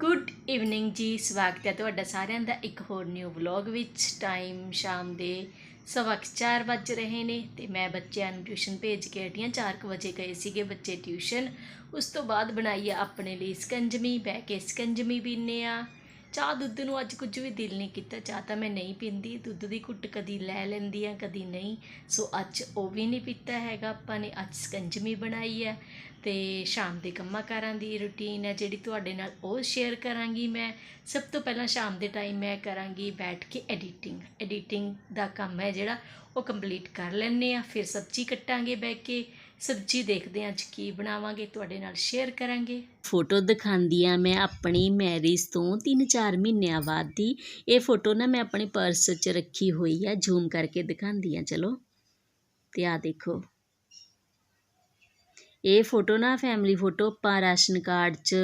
Good evening ਜੀ, ਸਵਾਗਤ ਹੈ ਤੁਹਾਡਾ ਸਾਰਿਆਂ ਦਾ ਇੱਕ ਹੋਰ ਨਿਊ ਵਲੌਗ ਵਿੱਚ। ਟਾਈਮ ਸ਼ਾਮ ਦੇ ਸਵਾ ਕੁ ਚਾਰ ਵੱਜ ਰਹੇ ਨੇ ਤੇ ਮੈਂ ਬੱਚਿਆਂ ਨੂੰ ਟਿਊਸ਼ਨ ਭੇਜ ਕੇ ਹਟੀਆਂ 4 ਵਜੇ ਗਏ ਸੀਗੇ ਬੱਚੇ ਟਿਊਸ਼ਨ ਉਸ ਤੋਂ ਬਾਅਦ ਬਣਾਈ ਆ ਆਪਣੇ ਲਈ ਸਕੰਜਮੀ, ਬਹਿ ਕੇ ਸਕੰਜਮੀ ਪੀਨੇ ਆ ਚਾਹ ਦੁੱਧ ਨੂੰ ਅੱਜ ਕੁਝ ਵੀ ਦਿਲ ਨਹੀਂ ਕੀਤਾ। ਚਾਹ ਤਾਂ ਮੈਂ ਨਹੀਂ ਪੀਂਦੀ। ਦੁੱਧ ਦੀ ਘੁੱਟ ਕਦੀ ਲੈ ਲੈਂਦੀ ਆ, ਕਦੀ ਨਹੀਂ। ਸੋ ਅੱਜ ਉਹ ਵੀ ਨਹੀਂ ਪੀਤਾ ਹੈਗਾ। ਆਪਾਂ ਨੇ ਅੱਜ ਸਕੰਜਮੀ ਬਣਾਈ ਹੈ ਤੇ ਸ਼ਾਮ ਦੇ ਕੰਮਾਂ ਕਾਰਾਂ ਦੀ ਰੁਟੀਨ ਹੈ ਜਿਹੜੀ ਤੁਹਾਡੇ ਨਾਲ ਉਹ ਸ਼ੇਅਰ ਕਰਾਂਗੀ ਮੈਂ। ਸਭ ਤੋਂ ਪਹਿਲਾਂ ਸ਼ਾਮ ਦੇ ਟਾਈਮ ਮੈਂ ਕਰਾਂਗੀ ਬੈਠ ਕੇ ਐਡੀਟਿੰਗ ਐਡੀਟਿੰਗ ਦਾ ਕੰਮ ਹੈ ਜਿਹੜਾ ਉਹ ਕੰਪਲੀਟ ਕਰ ਲੈਂਦੇ ਆ। ਫਿਰ ਸਬਜ਼ੀ ਕੱਟਾਂਗੇ ਬਹਿ ਕੇ। ਸਬਜ਼ੀ ਦੇਖਦੇ ਹਾਂ ਅੱਜ ਕੀ ਬਣਾਵਾਂਗੇ, ਤੁਹਾਡੇ ਨਾਲ ਸ਼ੇਅਰ ਕਰਾਂਗੇ। ਫੋਟੋ ਦਿਖਾਉਂਦੀ ਆ ਮੈਂ ਆਪਣੀ ਮੈਰਿਜ ਤੋਂ 3-4 ਮਹੀਨਿਆਂ ਬਾਅਦ ਦੀ। ਇਹ ਫੋਟੋ ਨਾ ਮੈਂ ਆਪਣੇ ਪਰਸ 'ਚ ਰੱਖੀ ਹੋਈ ਆ ਜ਼ੂਮ ਕਰਕੇ ਦਿਖਾਉਂਦੀ ਆ ਚਲੋ। ਤੇ ਆ ਦੇਖੋ। ਇਹ ਫੋਟੋ ਨਾ ਫੈਮਿਲੀ ਫੋਟੋ ਆਪਾਂ ਰਾਸ਼ਨ ਕਾਰਡ 'ਚ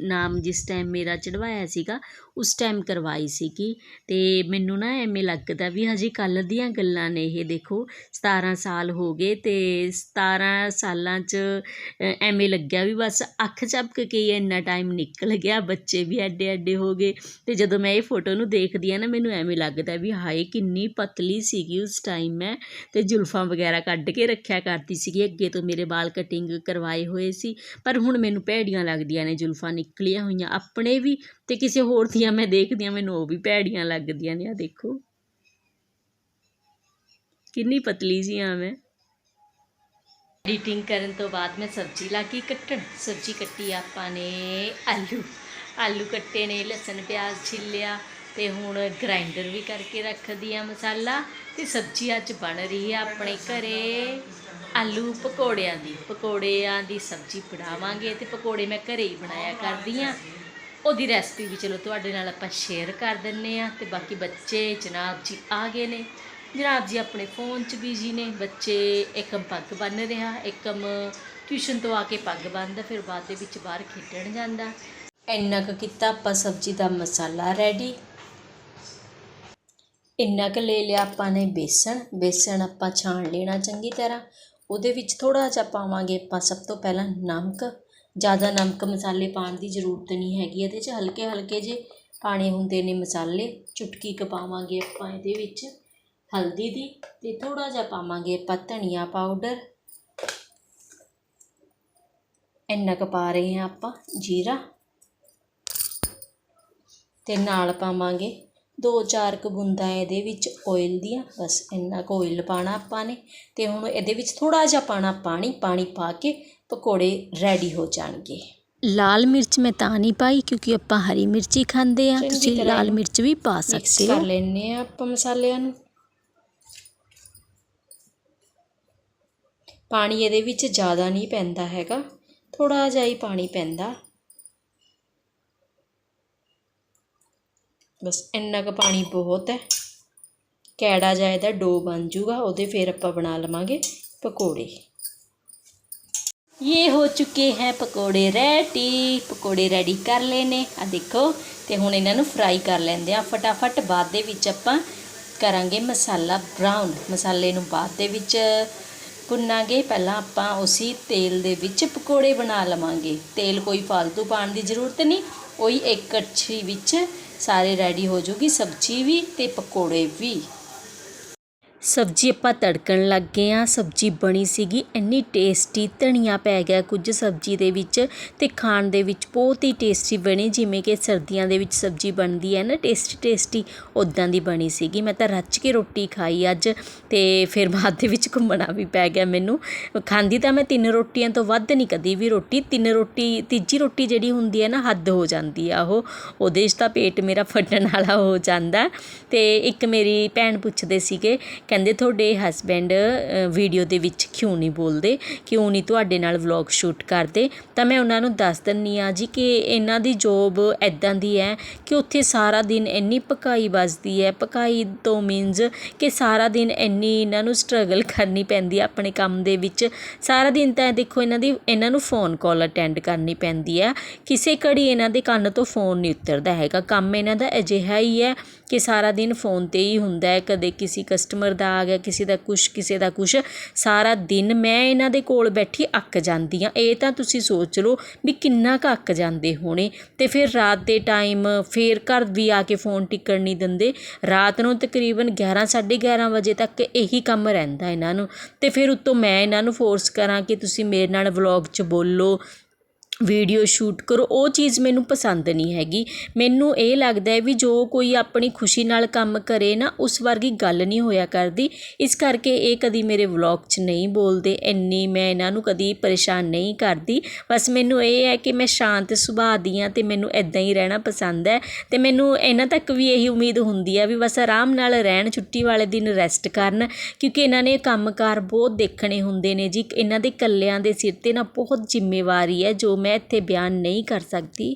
ਨਾਮ ਜਿਸ ਟਾਈਮ ਮੇਰਾ ਚੜਵਾਇਆ ਸੀਗਾ, ਉਸ ਟਾਈਮ ਕਰਵਾਈ ਸੀਗੀ। ਤੇ ਮੈਨੂੰ ਨਾ ਐਵੇਂ ਲੱਗਦਾ ਵੀ ਹਜੇ ਕੱਲ ਦੀਆਂ ਗੱਲਾਂ ਨੇ ਇਹ ਦੇਖੋ 17 ਸਾਲ ਹੋ ਗਏ ਤੇ 17 ਸਾਲਾਂ 'ਚ ਐਵੇਂ ਲੱਗਿਆ ਵੀ ਬਸ ਅੱਖ ਝਪਕ ਕੇ ਹੀ ਇੰਨਾ ਟਾਈਮ ਨਿਕਲ ਗਿਆ, ਬੱਚੇ ਵੀ ਐਡੇ ਐਡੇ ਹੋ ਗਏ। ਤੇ ਜਦੋਂ ਮੈਂ ਇਹ ਫੋਟੋ ਨੂੰ ਦੇਖਦੀ ਆ ਨਾ, ਮੈਨੂੰ ਐਵੇਂ ਲੱਗਦਾ ਵੀ ਹਾਏ, ਕਿੰਨੀ ਪਤਲੀ ਸੀਗੀ ਉਸ ਟਾਈਮ ਮੈਂ। ਤੇ ਜ਼ੁਲਫਾਂ ਵਗੈਰਾ ਕੱਢ ਕੇ ਰੱਖਿਆ ਕਰਦੀ ਸੀਗੀ, ਅੱਗੇ ਤੋਂ ਮੇਰੇ ਵਾਲ ਕਟਿੰਗ ਕਰਵਾਏ ਹੋਏ ਸੀ, ਪਰ ਹੁਣ ਮੈਨੂੰ ਭੈੜੀਆਂ ਲੱਗਦੀਆਂ ਨੇ, ਜ਼ੁਲਫਾਂ ਨਿਕਲੀਆਂ ਹੋਈਆਂ, ਆਪਣੇ ਵੀ ਤੇ ਕਿਸੇ ਹੋਰ ਦੀਆਂ ਮੈਂ ਦੇਖਦੀ ਆ ਮੈਨੂੰ ਉਹ ਵੀ ਭੈੜੀਆਂ ਲੱਗਦੀਆਂ ਨੇ ਆ ਦੇਖੋ। ਕਿੰਨੀ ਪਤਲੀ ਜੀ ਆ ਮੈਂ। ਐਡੀਟਿੰਗ ਕਰਨ ਤੋਂ ਬਾਅਦ ਮੈਂ ਸਬਜ਼ੀ ਲਾ ਕੇ ਕੱਟਣ। ਸਬਜ਼ੀ ਕੱਟੀ ਆਪਾਂ ਨੇ ਆਲੂ। ਆਲੂ ਕੱਟੇ ਨੇ, ਲਸਣ, ਪਿਆਜ਼ ਛਿੱਲਿਆ ਤੇ ਹੁਣ ਗ੍ਰਾਈਂਡਰ ਵੀ ਕਰਕੇ ਰੱਖਦੀ ਆ ਮਸਾਲਾ ਤੇ ਸਬਜ਼ੀ ਅੱਜ ਬਣ ਰਹੀ ਆ ਆਪਣੇ ਘਰੇ। ਆਲੂ ਪਕੌੜਿਆਂ ਦੀ ਪਕੌੜਿਆਂ ਦੀ ਸਬਜ਼ੀ ਬਣਾਵਾਂਗੇ ਤੇ ਪਕੌੜੇ ਮੈਂ ਘਰੇ ਹੀ ਬਣਾਇਆ ਕਰਦੀ ਆ ਉਹਦੀ ਰੈਸਪੀ ਵੀ ਚਲੋ ਤੁਹਾਡੇ ਨਾਲ ਆਪਾਂ ਸ਼ੇਅਰ ਕਰ ਦਿੰਨੇ ਆ ਤੇ ਬਾਕੀ ਬੱਚੇ ਜਨਾਬ ਜੀ ਆ ਗਏ ਨੇ। ਜਨਾਬ ਜੀ ਆਪਣੇ ਫੋਨ 'ਚ ਬਿਜ਼ੀ ਨੇ, ਬੱਚੇ ਇੱਕਮ ਪੱਗ ਬੰਨ ਰਿਹਾ ਇੱਕਮ ਟਿਊਸ਼ਨ ਤੋਂ ਆ ਕੇ ਪੱਗ ਬੰਨਦਾ ਫਿਰ ਬਾਅਦ ਦੇ ਵਿੱਚ ਬਾਹਰ ਖੇਡਣ ਜਾਂਦਾ। ਇੰਨਾ ਕੁ ਕੀਤਾ, ਆਪਾਂ ਸਬਜ਼ੀ ਦਾ ਮਸਾਲਾ ਰੈਡੀ ਇੰਨਾ ਕੁ ਲੈ ਲਿਆ ਆਪਾਂ ਨੇ ਬੇਸਣ ਬੇਸਣ ਆਪਾਂ ਛਾਣ ਲੈਣਾ ਚੰਗੀ ਤਰ੍ਹਾਂ। ਉਹਦੇ ਵਿੱਚ ਥੋੜਾ ਜਿਹਾ ਪਾਵਾਂਗੇ ਆਪਾਂ ਸਭ ਤੋਂ ਪਹਿਲਾਂ ਨਮਕ। ਜ਼ਿਆਦਾ ਨਮਕ ਮਸਾਲੇ ਪਾਉਣ ਦੀ ਜ਼ਰੂਰਤ ਨਹੀਂ ਹੈਗੀ, ਇਹਦੇ 'ਚ ਹਲਕੇ ਹਲਕੇ ਜੇ ਪਾਣੇ ਹੁੰਦੇ ਨੇ ਮਸਾਲੇ, ਚੁਟਕੀ ਕ ਪਾਵਾਂਗੇ ਆਪਾਂ ਇਹਦੇ ਵਿੱਚ ਹਲਦੀ ਦੀ ਤੇ ਥੋੜਾ ਜਿਹਾ ਪਾਵਾਂਗੇ ਆਪਾਂ ਧਨੀਆ ਪਾਊਡਰ। ਇੰਨਾ ਕੁ ਪਾ ਰਹੇ ਹਾਂ ਆਪਾਂ ਜੀਰਾ। ਤੇ ਨਾਲ ਪਾਵਾਂਗੇ ਦੋ ਚਾਰ ਕੁ ਬੂੰਦਾਂ ਇਹਦੇ ਵਿੱਚ ਆਇਲ ਦੀਆਂ ਬਸ ਇੰਨਾ ਕੁ ਆਇਲ ਪਾਣਾ ਆਪਾਂ ਨੇ। ਤੇ ਹੁਣ ਇਹਦੇ ਵਿੱਚ ਥੋੜਾ ਜਿਹਾ ਪਾਣਾ ਪਾਣੀ ਪਾਣੀ ਪਾ ਕੇ ਪਕੌੜੇ ਰੈਡੀ ਹੋ ਜਾਣਗੇ। ਲਾਲ ਮਿਰਚ ਮੈਂ ਤਾਂ ਨਹੀਂ ਪਾਈ ਕਿਉਂਕਿ ਆਪਾਂ ਹਰੀ ਮਿਰਚੀ ਖਾਂਦੇ ਆ ਤੁਸੀਂ ਲਾਲ ਮਿਰਚ ਵੀ ਪਾ ਸਕਦੇ ਹੋ। ਕਰ ਲੈਣੇ ਆ ਆਪਾਂ ਮਸਾਲਿਆਂ ਨੂੰ। ਪਾਣੀ ਇਹਦੇ ਵਿੱਚ ਜ਼ਿਆਦਾ ਨਹੀਂ ਪੈਂਦਾ ਹੈਗਾ। ਥੋੜਾ ਜਿਹਾ ਹੀ ਪਾਣੀ ਪੈਂਦਾ। ਬਸ ਇੰਨਾ ਕੁ ਪਾਣੀ ਬਹੁਤ ਹੈ। ਕੈੜਾ ਜਿਹਾ ਇਹਦਾ ਡੋ ਬਣ ਜੂਗਾ, ਉਹਦੇ ਫਿਰ ਆਪਾਂ ਬਣਾ ਲਵਾਂਗੇ ਪਕੌੜੇ। ਇਹ ਹੋ ਚੁੱਕੇ ਹੈ ਪਕੌੜੇ ਰੈਡੀ ਪਕੌੜੇ ਰੈਡੀ ਕਰ ਲਏ ਨੇ। ਆ ਦੇਖੋ, ਤੇ ਹੁਣ ਇਹਨਾਂ ਨੂੰ ਫਰਾਈ ਕਰ ਲੈਂਦੇ ਆ ਫਟਾਫਟ ਬਾਅਦ ਦੇ ਵਿੱਚ ਆਪਾਂ ਕਰਾਂਗੇ ਮਸਾਲਾ ਬਰਾਊਨ ਮਸਾਲੇ ਨੂੰ ਬਾਅਦ ਦੇ ਵਿੱਚ ਭੁੰਨਾਂਗੇ। ਪਹਿਲਾਂ ਆਪਾਂ ਉਸੇ ਤੇਲ ਦੇ ਵਿੱਚ ਪਕੌੜੇ ਬਣਾ ਲਵਾਂਗੇ। ਤੇਲ ਕੋਈ ਫालतू ਪਾਉਣ ਦੀ ਜ਼ਰੂਰਤ ਨਹੀਂ, ਉਹੀ ਇੱਕ ਕੜਛੀ ਵਿੱਚ ਸਾਰੇ ਰੈਡੀ ਹੋ ਜੂਗੀ ਸਬਜ਼ੀ ਵੀ ਤੇ ਪਕੌੜੇ ਵੀ। ਸਬਜ਼ੀ ਆਪਾਂ ਤੜਕਣ ਲੱਗ ਗਏ ਹਾਂ। ਸਬਜ਼ੀ ਬਣੀ ਸੀਗੀ, ਇੰਨੀ ਟੇਸਟੀ ਧਨੀਆ ਪੈ ਗਿਆ ਕੁਝ ਸਬਜ਼ੀ ਦੇ ਵਿੱਚ ਤੇ ਖਾਣ ਦੇ ਵਿੱਚ ਬਹੁਤ ਹੀ ਟੇਸਟੀ ਬਣੀ, ਜਿਵੇਂ ਕਿ ਸਰਦੀਆਂ ਦੇ ਵਿੱਚ ਸਬਜ਼ੀ ਬਣਦੀ ਹੈ ਨਾ ਟੇਸਟੀ ਟੇਸਟੀ ਉਦਾਂ ਦੀ ਬਣੀ ਸੀਗੀ। ਮੈਂ ਤਾਂ ਰੱਜ ਕੇ ਰੋਟੀ ਖਾਈ ਅੱਜ ਤੇ ਫਿਰ ਬਾਅਦ ਦੇ ਵਿੱਚ ਘੁੰਮਣਾ ਵੀ ਪੈ ਗਿਆ ਮੈਨੂੰ। ਖਾਂਦੀ ਤਾਂ ਮੈਂ ਤਿੰਨ ਰੋਟੀਆਂ ਤੋਂ ਵੱਧ ਨਹੀਂ ਕਦੀ ਵੀ ਰੋਟੀ, ਤਿੰਨ ਰੋਟੀ, ਤੀਜੀ ਰੋਟੀ ਜਿਹੜੀ ਹੁੰਦੀ ਹੈ ਨਾ, ਹੱਦ ਹੋ ਜਾਂਦੀ ਆ ਉਹ। ਉਹਦੇ 'ਚ ਤਾਂ ਪੇਟ ਮੇਰਾ ਫਟਣ ਵਾਲਾ ਹੋ ਜਾਂਦਾ। ਤੇ ਇੱਕ ਮੇਰੀ ਭੈਣ ਪੁੱਛਦੇ ਸੀਗੇ ਕਹਿੰਦੇ ਤੁਹਾਡੇ ਹਸਬੈਂਡ ਵੀਡੀਓ ਦੇ ਵਿੱਚ ਕਿਉਂ ਨਹੀਂ ਬੋਲਦੇ? ਕਿਉਂ ਨਹੀਂ ਤੁਹਾਡੇ ਨਾਲ ਵਲੌਗ ਸ਼ੂਟ ਕਰਦੇ? ਤਾਂ ਮੈਂ ਉਹਨਾਂ ਨੂੰ ਦੱਸ ਦਿੰਨੀ ਆ ਜੀ ਕਿ ਇਹਨਾਂ ਦੀ ਜੋਬ ਐਦਾਂ ਦੀ ਹੈ ਕਿ ਉੱਥੇ ਸਾਰਾ ਦਿਨ ਇੰਨੀ ਪਕਾਈ ਵੱਜਦੀ ਹੈ। ਪਕਾਈ ਤੋਂ ਮੀਨਜ਼ ਕਿ ਸਾਰਾ ਦਿਨ ਇੰਨੀ ਇਹਨਾਂ ਨੂੰ ਸਟਰਗਲ ਕਰਨੀ ਪੈਂਦੀ ਹੈ ਆਪਣੇ ਕੰਮ ਦੇ ਵਿੱਚ। ਸਾਰਾ ਦਿਨ ਤਾਂ ਦੇਖੋ ਇਹਨਾਂ ਦੀ, ਇਹਨਾਂ ਨੂੰ ਫੋਨ ਕਾਲ ਅਟੈਂਡ ਕਰਨੀ ਪੈਂਦੀ ਹੈ। ਕਿਸੇ ਘੜੀ ਇਹਨਾਂ ਦੇ ਕੰਨ ਤੋਂ ਫੋਨ ਨਹੀਂ ਉਤਰਦਾ ਹੈਗਾ। ਕੰਮ ਇਹਨਾਂ ਦਾ ਅਜਿਹਾ ਹੀ ਹੈ ਕਿ ਸਾਰਾ ਦਿਨ ਫੋਨ ਤੇ ਹੀ ਹੁੰਦਾ ਹੈ। ਕਦੇ ਕਿਸੇ ਕਸਟਮਰ ਦਾ ਆ ਗਿਆ ਕਿਸੇ ਦਾ ਕੁਛ, ਕਿਸੇ ਦਾ ਕੁਛ। ਸਾਰਾ ਦਿਨ ਮੈਂ ਇਹਨਾਂ ਦੇ ਕੋਲ ਬੈਠੀ ਅੱਕ ਜਾਂਦੀ ਹਾਂ। ਇਹ ਤਾਂ ਤੁਸੀਂ ਸੋਚ ਲਓ ਵੀ ਕਿੰਨਾ ਕੁ ਅੱਕ ਜਾਂਦੇ ਹੋਣੇ। ਤੇ ਫਿਰ ਰਾਤ ਦੇ ਟਾਈਮ ਫਿਰ ਘਰ ਵੀ ਆ ਕੇ ਫੋਨ ਟਿਕਣ ਨਹੀਂ ਦਿੰਦੇ। ਰਾਤ ਨੂੰ ਤਕਰੀਬਨ 11 11:30 ਵਜੇ ਤੱਕ ਇਹੀ ਕੰਮ ਰਹਿੰਦਾ ਇਹਨਾਂ ਨੂੰ। ਤੇ ਫਿਰ ਉੱਤੋਂ ਮੈਂ ਇਹਨਾਂ ਨੂੰ ਫੋਰਸ ਕਰਾਂ ਕਿ ਤੁਸੀਂ ਮੇਰੇ ਨਾਲ ਵਲੋਗ 'ਚ ਬੋਲੋ। ਵੀਡੀਓ ਸ਼ੂਟ ਕਰੋ, ਉਹ ਚੀਜ਼ ਮੈਨੂੰ ਪਸੰਦ ਨਹੀਂ ਹੈਗੀ। ਮੈਨੂੰ ਇਹ ਲੱਗਦਾ ਹੈ ਵੀ ਜੋ ਕੋਈ ਆਪਣੀ ਖੁਸ਼ੀ ਨਾਲ ਕੰਮ ਕਰੇ ਨਾ, ਉਸ ਵਰਗੀ ਗੱਲ ਨਹੀਂ ਹੋਇਆ ਕਰਦੀ। ਇਸ ਕਰਕੇ ਇਹ ਕਦੀ ਮੇਰੇ ਵਲੌਗ 'ਚ ਨਹੀਂ ਬੋਲਦੇ, ਇੰਨੀ ਮੈਂ ਇਹਨਾਂ ਨੂੰ ਕਦੀ ਪਰੇਸ਼ਾਨ ਨਹੀਂ ਕਰਦੀ। ਬਸ ਮੈਨੂੰ ਇਹ ਹੈ ਕਿ ਮੈਂ ਸ਼ਾਂਤ ਸੁਭਾਅ ਦੀ ਹਾਂ ਤੇ ਮੈਨੂੰ ਇਦਾਂ ਹੀ ਰਹਿਣਾ ਪਸੰਦ ਹੈ। ਤੇ ਮੈਨੂੰ ਇਹਨਾਂ ਤੱਕ ਵੀ ਇਹੀ ਉਮੀਦ ਹੁੰਦੀ ਆ ਵੀ ਬਸ ਆਰਾਮ ਨਾਲ ਰਹਿਣ, ਛੁੱਟੀ ਵਾਲੇ ਦਿਨ ਰੈਸਟ ਕਰਨ, ਕਿਉਂਕਿ ਇਹਨਾਂ ਨੇ ਕੰਮਕਾਰ ਬਹੁਤ ਦੇਖਣੇ ਹੁੰਦੇ ਨੇ ਜੀ। ਇਹਨਾਂ ਦੇ ਇਕੱਲਿਆਂ ਦੇ ਸਿਰ ਤੇ ਨਾ ਬਹੁਤ ਜ਼ਿੰਮੇਵਾਰੀ ਹੈ ਜੋ ਮੈਂ ਮੈਂ ਇੱਥੇ ਬਿਆਨ ਨਹੀਂ ਕਰ ਸਕਦੀ।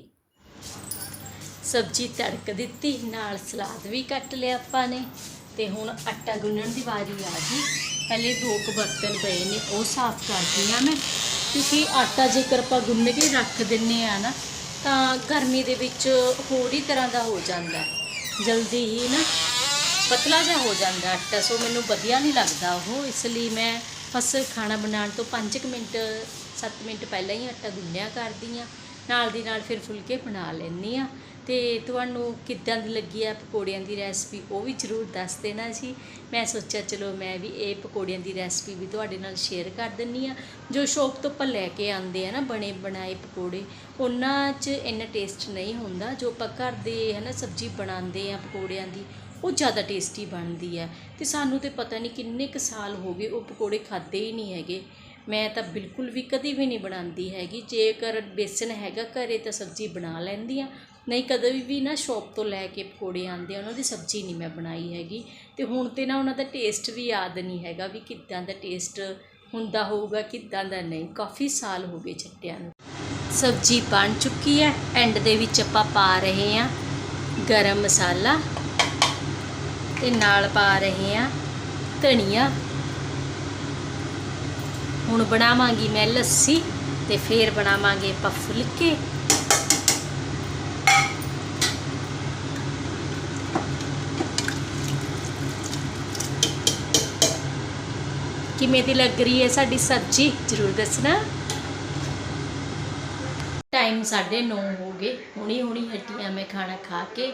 ਸਬਜ਼ੀ ਤੜਕ ਦਿੱਤੀ, ਨਾਲ ਸਲਾਦ ਵੀ ਕੱਟ ਲਿਆ ਆਪਾਂ ਨੇ ਤੇ ਹੁਣ ਆਟਾ ਗੁੰਨਣ ਦੀ ਵਾਰੀ ਆ ਗਈ। ਪਹਿਲੇ ਦੋ ਕੁ ਬਰਤਨ ਪਏ ਨੇ, ਉਹ ਸਾਫ਼ ਕਰਦੀ ਆ ਮੈਂ। ਕਿਉਂਕਿ ਆਟਾ ਜੇਕਰ ਆਪਾਂ ਗੁੰਨ ਕੇ ਰੱਖ ਦਿੰਨੇ ਆ ਨਾ, ਤਾਂ ਗਰਮੀ ਦੇ ਵਿੱਚ ਹੋਰ ਹੀ ਤਰ੍ਹਾਂ ਦਾ ਹੋ ਜਾਂਦਾ। ਜਲਦੀ ਹੀ ਨਾ ਪਤਲਾ ਜਿਹਾ ਹੋ ਜਾਂਦਾ ਆਟਾ, ਸੋ ਮੈਨੂੰ ਵਧੀਆ ਨਹੀਂ ਲੱਗਦਾ ਉਹ, ਇਸ ਲਈ ਮੈਂ ਫਸਲ ਖਾਣਾ ਬਣਾਉਣ ਤੋਂ 5 ਮਿੰਟ 7 ਮਿੰਟ ਪਹਿਲਾਂ ਹੀ ਆਟਾ ਗੁੰਨਿਆ ਕਰਦੀ ਆ ਨਾਲ ਦੀ ਨਾਲ ਫਿਰ ਫੁਲਕੇ ਬਣਾ ਲੈਂਦੀ ਆ ਤੇ ਤੁਹਾਨੂੰ ਕਿੱਦਾਂ ਦੀ ਲੱਗੀ ਆ ਪਕੌੜਿਆਂ ਦੀ ਰੈਸਪੀ ਉਹ ਵੀ ਜ਼ਰੂਰ ਦੱਸ ਦੇਣਾ ਜੀ। ਮੈਂ ਸੋਚਿਆ ਚਲੋ ਮੈਂ ਵੀ ਇਹ ਪਕੌੜਿਆਂ ਦੀ ਰੈਸਪੀ ਵੀ ਤੁਹਾਡੇ ਨਾਲ ਸ਼ੇਅਰ ਕਰ ਦਿੰਨੀ ਆ ਜੋ ਸ਼ੌਪ ਤੋਂ ਆਪਾਂ ਲੈ ਕੇ ਆਉਂਦੇ ਆ ਨਾ ਬਣੇ ਬਣਾਏ ਪਕੌੜੇ, ਉਹਨਾਂ 'ਚ ਇੰਨਾ ਟੇਸਟ ਨਹੀਂ ਹੁੰਦਾ। ਜੋ ਆਪਾਂ ਘਰ ਦੇ ਹੈ ਨਾ ਸਬਜ਼ੀ ਬਣਾਉਂਦੇ ਆ ਪਕੌੜਿਆਂ ਦੀ, ਉਹ ਜ਼ਿਆਦਾ ਟੇਸਟੀ ਬਣਦੀ ਹੈ ਤੇ ਸਾਨੂੰ ਤੇ ਪਤਾ ਨਹੀਂ ਕਿੰਨੇ ਕੁ ਸਾਲ ਹੋ ਗਏ ਉਹ ਪਕੌੜੇ ਖਾਦੇ ਹੀ ਨਹੀਂ ਹੈਗੇ। ਮੈਂ ਤਾਂ ਬਿਲਕੁਲ ਵੀ ਕਦੀ ਵੀ ਨਹੀਂ ਬਣਾਉਂਦੀ ਹੈਗੀ। ਜੇਕਰ ਬੇਸਨ ਹੈਗਾ ਘਰੇ ਤਾਂ ਸਬਜ਼ੀ ਬਣਾ ਲੈਂਦੀ ਹਾਂ। ਨਹੀਂ ਕਦੇ ਵੀ ਨਾ ਸ਼ੌਪ ਤੋਂ ਲੈ ਕੇ ਪਕੌੜੇ ਆਉਂਦੇ ਆ, ਉਹਨਾਂ ਦੀ ਸਬਜ਼ੀ ਨਹੀਂ ਮੈਂ ਬਣਾਈ ਹੈਗੀ। ਅਤੇ ਹੁਣ ਤਾਂ ਨਾ ਉਹਨਾਂ ਦਾ ਟੇਸਟ ਵੀ ਯਾਦ ਨਹੀਂ ਹੈਗਾ ਵੀ ਕਿੱਦਾਂ ਦਾ ਟੇਸਟ ਹੁੰਦਾ ਹੋਊਗਾ, ਕਿੱਦਾਂ ਦਾ ਨਹੀਂ। ਕਾਫੀ ਸਾਲ ਹੋ ਗਏ ਛੱਟਿਆਂ ਨੂੰ। ਸਬਜ਼ੀ ਬਣ ਚੁੱਕੀ ਹੈ। ਐਂਡ ਦੇ ਵਿੱਚ ਆਪਾਂ ਪਾ ਰਹੇ ਹਾਂ ਗਰਮ ਮਸਾਲਾ। ਤੇ ਨਾਲ ਪਾ ਰਹੇ ਹਾਂ ਧਨੀਆ। ਹੁਣ ਬਣਾਵਾਂਗੀ ਮੈਂ ਲੱਸੀ ਤੇ ਫਿਰ ਬਣਾਵਾਂਗੇ ਆਪਾਂ ਫੁਲਕੇ। ਕਿਵੇਂ ਦੀ ਲੱਗ ਰਹੀ ਹੈ ਸਾਡੀ ਸਬਜ਼ੀ? ਜ਼ਰੂਰ ਦੱਸਣਾ। ਟਾਈਮ 9:30 ਹੋ ਗਏ। ਹੁਣੀ ਹੁਣੀ ਹੱਟੀਆਂ ਮੈਂ ਖਾਣਾ ਖਾ ਕੇ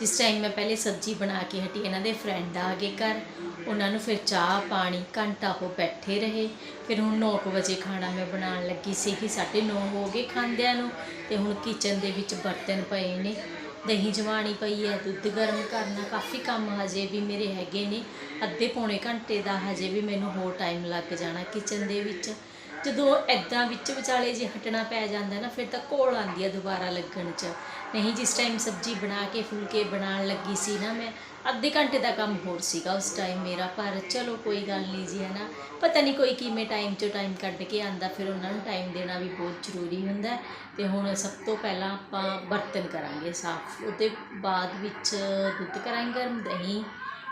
ਜਿਸ ਟਾਈਮ ਮੈਂ ਪਹਿਲੇ ਸਬਜ਼ੀ ਬਣਾ ਕੇ ਹਟੀ, ਇਹਨਾਂ ਦੇ ਫਰੈਂਡ ਆ ਗਏ ਘਰ। ਉਹਨਾਂ ਨੂੰ ਫਿਰ ਚਾਹ, ਪਾਣੀ, ਘੰਟਾ ਉਹ ਬੈਠੇ ਰਹੇ। ਫਿਰ ਹੁਣ 9 ਵਜੇ ਖਾਣਾ ਮੈਂ ਬਣਾਉਣ ਲੱਗੀ ਸੀ ਕਿ 9:30 ਹੋ ਗਏ ਖਾਂਦਿਆਂ ਨੂੰ ਤੇ ਹੁਣ ਕਿਚਨ ਦੇ ਵਿੱਚ ਬਰਤਨ ਪਏ ਨੇ। ਦਹੀਂ ਜਵਾਣੀ ਪਈ ਹੈ, ਦੁੱਧ ਗਰਮ ਕਰਨਾ, ਕਾਫੀ ਕੰਮ ਹਜੇ ਵੀ ਮੇਰੇ ਹੈਗੇ ਨੇ। ਅੱਧੇ ਪੌਣੇ ਘੰਟੇ ਦਾ ਹਜੇ ਵੀ ਮੈਨੂੰ ਹੋਰ ਟਾਈਮ ਲੱਗ ਜਾਣਾ ਕਿਚਨ ਦੇ ਵਿੱਚ। ਜਦੋਂ ਐਦਾਂ ਵਿੱਚ ਵਿਚਾਲੇ ਜੇ ਹਟਣਾ ਪੈ ਜਾਂਦਾ ਨਾ, ਫਿਰ ਤਾਂ ਘੋਲ ਆਉਂਦੀ ਆ ਦੁਬਾਰਾ ਲੱਗਣ 'ਚ। ਨਹੀਂ, ਜਿਸ ਟਾਈਮ ਸਬਜ਼ੀ ਬਣਾ ਕੇ, ਫੁਲਕੇ ਬਣਾਉਣ ਲੱਗੀ ਸੀ ਨਾ ਮੈਂ, ਅੱਧੇ ਘੰਟੇ ਦਾ ਕੰਮ ਹੋਰ ਸੀਗਾ ਉਸ ਟਾਈਮ ਮੇਰਾ, ਪਰ ਚਲੋ ਕੋਈ ਗੱਲ ਨਹੀਂ ਜੀ ਹੈ ਨਾ ਪਤਾ ਨਹੀਂ ਕੋਈ ਕਿਵੇਂ ਟਾਈਮ 'ਚੋਂ ਟਾਈਮ ਕੱਢ ਕੇ ਆਂਦਾ ਫਿਰ ਉਹਨਾਂ ਨੂੰ ਟਾਈਮ ਦੇਣਾ ਵੀ ਬਹੁਤ ਜ਼ਰੂਰੀ ਹੁੰਦਾ ਹੈ। ਤੇ ਹੁਣ ਸਭ ਤੋਂ ਪਹਿਲਾਂ ਆਪਾਂ ਬਰਤਨ ਕਰਾਂਗੇ ਸਾਫ਼। ਉਹਦੇ ਬਾਅਦ ਵਿੱਚ ਦੁੱਧ ਕਰਾਂਗੇ, ਗਰਮ ਦਹੀਂ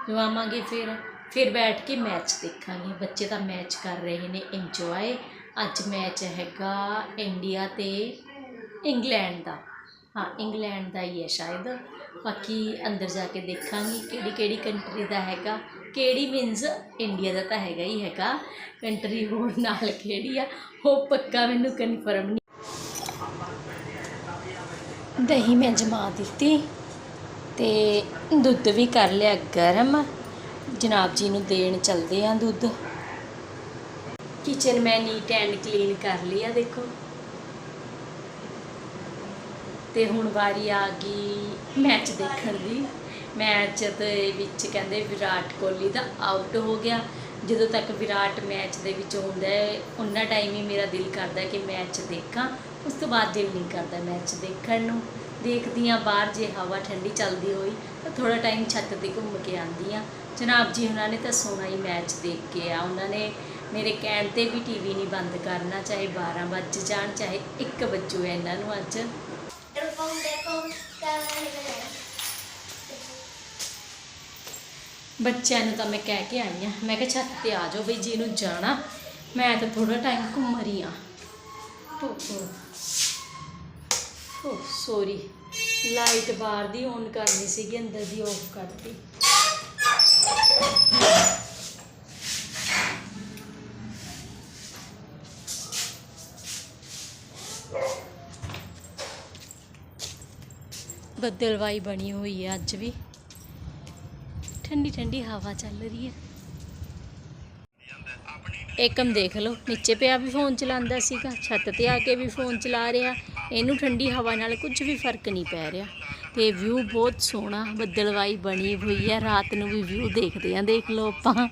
ਜਵਾਵਾਂਗੇ ਫਿਰ। ਫਿਰ ਬੈਠ ਕੇ ਮੈਚ ਦੇਖਾਂਗੇ। ਬੱਚੇ ਤਾਂ ਮੈਚ ਕਰ ਰਹੇ ਨੇ ਇੰਜੋਏ ਅੱਜ ਮੈਚ ਹੈਗਾ ਇੰਡੀਆ ਤੇ ਇੰਗਲੈਂਡ ਦਾ। ਹਾਂ ਇੰਗਲੈਂਡ ਦਾ ਹੀ ਹੈ ਸ਼ਾਇਦ। ਬਾਕੀ ਅੰਦਰ ਜਾ ਕੇ ਦੇਖਾਂਗੀ ਕਿਹੜੀ ਕਿਹੜੀ ਕੰਟਰੀ ਦਾ ਹੈਗਾ। ਕਿਹੜੀ ਮੀਨਸ ਇੰਡੀਆ ਦਾ ਤਾਂ ਹੈਗਾ ਹੀ ਹੈਗਾ। ਕੰਟਰੀ ਹੋਰ ਨਾਲ ਕਿਹੜੀ ਆ, ਉਹ ਪੱਕਾ ਮੈਨੂੰ ਕਨਫਰਮ ਨਹੀਂ। ਦਹੀਂ ਮੈਂ ਜਮਾ ਦਿੱਤੀ ਤੇ ਦੁੱਧ ਵੀ ਕਰ ਲਿਆ ਗਰਮ। ਜਨਾਬ ਜੀ ਨੂੰ ਦੇਣ ਚਲਦੇ ਆ ਦੁੱਧ। ਕਿਚਨ ਮੈਂ ਨੀਟ ਐਂਡ ਕਲੀਨ ਕਰ ਲਿਆ ਦੇਖੋ। ਤੇ ਹੁਣ ਵਾਰੀ ਆ ਗਈ ਮੈਚ ਦੇਖਣ ਦੀ। ਮੈਚ ਦੇ ਵਿੱਚ ਕਹਿੰਦੇ ਵਿਰਾਟ ਕੋਹਲੀ ਦਾ ਆਊਟ ਹੋ ਗਿਆ। ਜਦੋਂ ਤੱਕ ਵਿਰਾਟ ਮੈਚ ਦੇ ਵਿੱਚ ਹੁੰਦਾ ਹੈ ਉਨਾ ਟਾਈਮ ਹੀ ਮੇਰਾ ਦਿਲ ਕਰਦਾ ਕਿ ਮੈਚ ਦੇਖਾਂ। ਉਸ ਤੋਂ ਬਾਅਦ ਦਿਲ ਨਹੀਂ ਕਰਦਾ ਮੈਚ ਦੇਖਣ ਨੂੰ। ਦੇਖਦੀ ਹਾਂ ਬਾਹਰ, ਜੇ ਹਵਾ ਠੰਡੀ ਚੱਲਦੀ ਹੋਈ, ਤਾਂ ਥੋੜਾ ਟਾਈਮ ਛੱਤ ਤੇ ਘੁੰਮ ਕੇ ਆਉਂਦੀ ਹਾਂ। ਜਨਾਬ ਜੀ, ਉਹਨਾਂ ਨੇ ਤਾਂ ਸੋਹਣਾ ਹੀ ਮੈਚ ਦੇਖ ਕੇ ਆ। ਉਹਨਾਂ ਨੇ ਮੇਰੇ ਕਹਿਣ ਤੇ ਵੀ ਟੀਵੀ ਨਹੀਂ ਬੰਦ ਕਰਨਾ, ਚਾਹੇ 12 ਵੱਜ ਜਾਣ, ਚਾਹੇ 1 ਵਜੂ ਇਹਨਾਂ ਨੂੰ ਅੱਜ। ਬੱਚਿਆਂ ਨੂੰ ਤਾਂ ਮੈਂ ਕਹਿ ਕੇ ਆਈ ਆ ਮੈਂ ਕਿਹਾ, ਛੱਤ ਤੇ ਆ ਜਾਓ ਬਈ, ਜੀ ਨੂੰ ਜਾਣਾ। ਮੈਂ ਤਾਂ ਥੋੜਾ ਟਾਈਮ ਘੁੰਮ ਰਹੀ ਆ ਓ ਸੌਰੀ ਲਾਈਟ ਬਾਹਰ ਦੀ ਔਨ ਕਰਨੀ ਸੀਗੀ, ਅੰਦਰ ਦੀ ਆਫ ਕਰਤੀ। ਬੱਦਲਵਾਈ ਬਣੀ ਹੋਈ ਹੈ ਅੱਜ ਵੀ। ਠੰਡੀ ਠੰਡੀ ਹਵਾ ਚੱਲ ਰਹੀ ਹੈ ਏਕਮ ਦੇਖ ਲਓ, ਨੀਚੇ ਪਿਆ ਵੀ ਫੋਨ ਚਲਾਉਂਦਾ ਸੀਗਾ, ਛੱਤ ਤੇ ਆ ਕੇ ਵੀ ਫੋਨ ਚਲਾ ਰਿਹਾ। ਇਹਨੂੰ ਠੰਡੀ ਹਵਾ ਨਾਲ ਕੁਝ ਵੀ ਫ਼ਰਕ ਨਹੀਂ ਪੈ ਰਿਹਾ। ਤੇ ਵਿਊ ਬਹੁਤ ਸੋਹਣਾ ਬੱਦਲਵਾਈ ਬਣੀ ਹੋਈ ਹੈ ਰਾਤ ਨੂੰ ਵੀ ਵਿਊ ਦੇਖਦੇ ਆਂ, ਦੇਖ ਲਓ ਆਪਾਂ।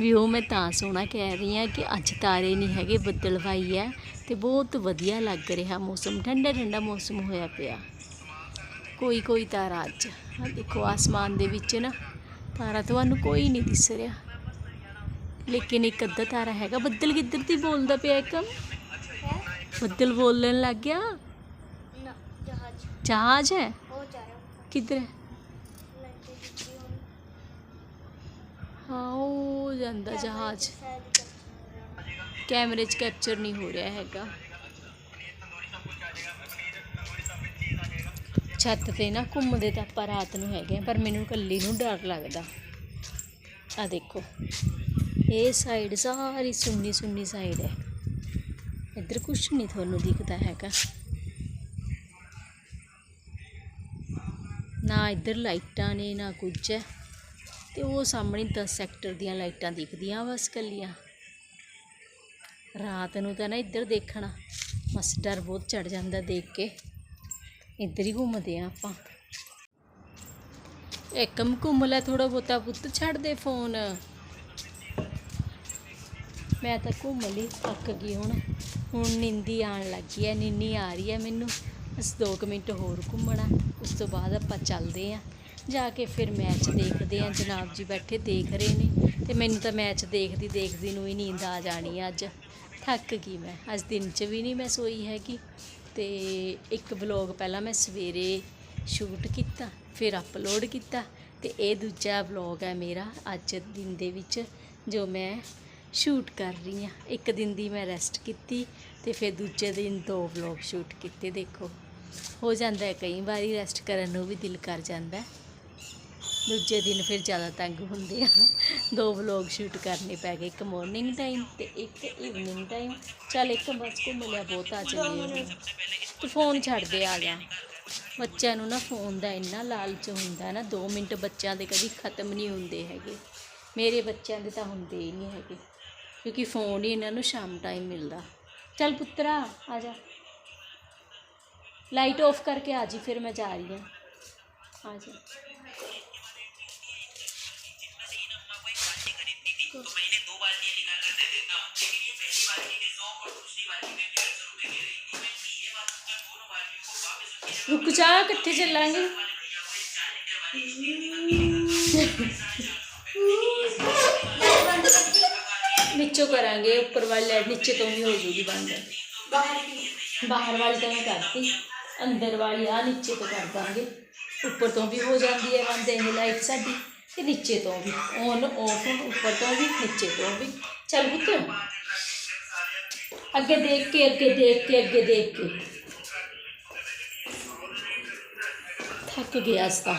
ਵਿਊ ਮੈਂ ਤਾਂ ਸੋਹਣਾ ਕਹਿ ਰਹੀ ਹਾਂ ਕਿ ਅੱਜ ਤਾਰੇ ਨਹੀਂ ਹੈਗੇ ਬੱਦਲਵਾਈ ਹੈ ਤੇ ਬਹੁਤ ਵਧੀਆ ਲੱਗ ਰਿਹਾ ਮੌਸਮ, ਠੰਡਾ ਠੰਡਾ ਮੌਸਮ ਹੋਇਆ ਪਿਆ। ਕੋਈ ਕੋਈ ਤਾਰਾ ਅੱਜ। ਆਹ ਦੇਖੋ ਆਸਮਾਨ ਦੇ ਵਿੱਚ ਨਾ ਤਾਰਾ ਤੁਹਾਨੂੰ ਕੋਈ ਨਹੀਂ ਦਿਸ ਰਿਹਾ। ਲੇਕਿਨ ਇੱਕ ਅੱਧਾ ਤਾਰਾ ਹੈਗਾ। ਬੱਦਲ ਕਿੱਧਰ ਦੀ ਬੋਲਦਾ ਪਿਆ ਇੱਕਮ ਬੱਦਲ ਬੋਲਣ ਲੱਗ ਗਿਆ? ਨਾ ਜਹਾਜ਼। ਜਹਾਜ਼ ਹੈ? ਕਿੱਧਰ ਹੈ? ਹਾਂ ਉਹ ਜਾਂਦਾ ਜਹਾਜ਼। ਕੈਮਰੇ 'ਚ ਕੈਪਚਰ ਨਹੀਂ ਹੋ ਰਿਹਾ ਹੈਗਾ। ਛੱਤ ਤੇ ਨਾ ਘੁੰਮਦੇ ਤਾਂ ਆਪਾਂ ਰਾਤ ਨੂੰ ਹੈਗੇ ਆ, ਪਰ ਮੈਨੂੰ ਇਕੱਲੀ ਨੂੰ ਡਰ ਲੱਗਦਾ। ਆ ਦੇਖੋ ਇਹ ਸਾਈਡ ਸਾਰੀ ਸੁੰਨੀ ਸੁੰਨੀ ਸਾਈਡ ਹੈ। ਇੱਧਰ ਕੁਝ ਨਹੀਂ ਤੁਹਾਨੂੰ ਦਿਖਦਾ ਹੈਗਾ। ਨਾ ਇੱਧਰ ਲਾਈਟਾਂ ਨੇ ਨਾ ਕੁਝ ਹੈ। ਤੇ ਉਹ ਸਾਹਮਣੇ 10 ਸੈਕਟਰ ਦੀਆਂ ਲਾਈਟਾਂ ਦਿਖਦੀਆਂ ਬਸ ਕੱਲੀਆਂ ਰਾਤ ਨੂੰ ਤਾਂ ਨਾ ਇੱਧਰ ਦੇਖਣਾ ਮਸ ਡਰ ਬਹੁਤ ਚੜ ਜਾਂਦਾ ਦੇਖ ਕੇ। ਇੱਧਰ ਹੀ ਘੁੰਮਦੇ ਆ ਆਪਾਂ। ਇੱਕਮ ਘੁੰਮ ਲੈ ਥੋੜਾ ਬਹੁਤਾ ਪੁੱਤ ਛੱਡ ਦੇ ਫੋਨ। ਮੈਂ ਤਾਂ ਘੁੰਮ ਲਈ ਥੱਕ ਗਈ ਹੁਣ। ਹੁਣ ਨਿੰਦੀ ਆਣ ਲੱਗੀ ਹੈ ਨਿੰਨੀ ਆ ਰਹੀ ਹੈ ਮੈਨੂੰ। ਬਸ 2 ਮਿੰਟ ਹੋਰ ਘੁੰਮਣਾ ਉਸ ਤੋਂ ਬਾਅਦ ਆਪਾਂ ਚੱਲਦੇ ਆ। ਜਾ ਕੇ ਫਿਰ ਮੈਚ ਦੇਖਦੇ ਆ ਜਨਾਬ ਜੀ ਬੈਠੇ ਦੇਖ ਰਹੇ ਨੇ। ਤੇ ਮੈਨੂੰ ਤਾਂ ਮੈਚ ਦੇਖਦੀ ਦੇਖਦੀ ਨੂੰ ਹੀ ਨੀਂਦ ਆ ਜਾਣੀ ਅੱਜ। ਥੱਕ ਗਈ ਮੈਂ ਅੱਜ ਦਿਨ 'ਚ ਵੀ ਨਹੀਂ ਮੈਂ ਸੋਈ ਹੈਗੀ। ਤੇ ਇੱਕ ਵਲੌਗ ਪਹਿਲਾਂ ਮੈਂ ਸਵੇਰੇ ਸ਼ੂਟ ਕੀਤਾ, ਫਿਰ ਅਪਲੋਡ ਕੀਤਾ ਤੇ ਇਹ ਦੂਜਾ ਵਲੌਗ ਹੈ ਮੇਰਾ ਅੱਜ ਦਿਨ ਦੇ ਵਿੱਚ ਜੋ ਮੈਂ ਸ਼ੂਟ ਕਰ ਰਹੀ ਹਾਂ ਇੱਕ ਦਿਨ ਦੀ ਮੈਂ ਰੈਸਟ ਕੀਤੀ ਤੇ ਫਿਰ ਦੂਜੇ ਦਿਨ ਦੋ ਵਲੌਗ ਸ਼ੂਟ ਕੀਤੇ, ਦੇਖੋ ਹੋ ਜਾਂਦਾ ਹੈ, ਕਈ ਵਾਰੀ ਰੈਸਟ ਕਰਨ ਨੂੰ ਵੀ ਦਿਲ ਕਰ ਜਾਂਦਾ ਹੈ। ਦੂਜੇ ਦਿਨ ਫਿਰ ਜ਼ਿਆਦਾ ਤੰਗ ਹੁੰਦੇ ਆ। ਦੋ ਵਲੌਗ ਸ਼ੂਟ ਕਰਨੇ ਪੈ ਗਏ, ਇੱਕ ਮਾਰਨਿੰਗ ਟਾਈਮ ਤੇ ਇੱਕ ਈਵਨਿੰਗ ਟਾਈਮ ਚੱਲ ਇੱਕ ਬਸ ਘੁੰਮ ਲਿਆ, ਬਹੁਤ ਆ ਚੱਲੀਏ ਤੂੰ ਫੋਨ ਛੱਡ ਦੇ ਆ ਗਿਆ ਬੱਚਿਆਂ ਨੂੰ ਨਾ ਫੋਨ ਦਾ ਇੰਨਾ ਲਾਲਚ ਹੁੰਦਾ ਨਾ 2 ਮਿੰਟ ਬੱਚਿਆਂ ਦੇ ਕਦੀ ਖਤਮ ਨਹੀਂ ਹੁੰਦੇ ਹੈਗੇ। ਮੇਰੇ ਬੱਚਿਆਂ ਦੇ ਤਾਂ ਹੁੰਦੇ ਹੀ ਨਹੀਂ ਹੈਗੇ, ਕਿਉਂਕਿ ਫੋਨ ਹੀ ਇਹਨਾਂ ਨੂੰ ਸ਼ਾਮ ਟਾਈਮ ਮਿਲਦਾ। ਚੱਲ ਪੁੱਤਰਾ, ਆ ਜਾ। ਲਾਈਟ ਆਫ ਕਰਕੇ ਆ ਜੀ, ਫਿਰ ਮੈਂ ਜਾ ਰਹੀ ਹਾਂ। ਆ ਜਾ। ਰੁਕ ਜਾ ਕਿੱਥੇ ਚੱਲਾਂਗੇ ਨੀਚੋਂ ਕਰਾਂਗੇ ਉੱਪਰ ਵਾਲੀ ਲਾਈਟ ਨੀਚੇ ਤੋਂ ਵੀ ਹੋ ਜੂਗੀ ਬੰਦ ਬਾਹਰ ਕੀ ਬਾਹਰ ਵਾਲੀ ਤਾਂ ਮੈਂ ਕਰਤੀ ਅੰਦਰ ਵਾਲੀ ਆ ਨੀਚੇ ਤੋਂ ਕਰ ਦਾਂਗੇ ਉੱਪਰ ਤੋਂ ਵੀ ਹੋ ਜਾਂਦੀ ਹੈ ਬੰਦ ਇਹ ਲਾਈਟ ਸਾਡੀ ਤੇ ਨੀਚੇ ਤੋਂ ਵੀ ਔਨ ਆਫ ਉੱਪਰ ਤੋਂ ਵੀ ਨੀਚੇ ਤੋਂ ਵੀ ਚੱਲ ਪੁੱਤ ਅੱਗੇ ਦੇਖ ਕੇ ਅੱਗੇ ਦੇਖ ਕੇ ਅੱਗੇ ਦੇਖ ਕੇ ਥੱਕ ਗਿਆ ਅਸ ਤਾਂ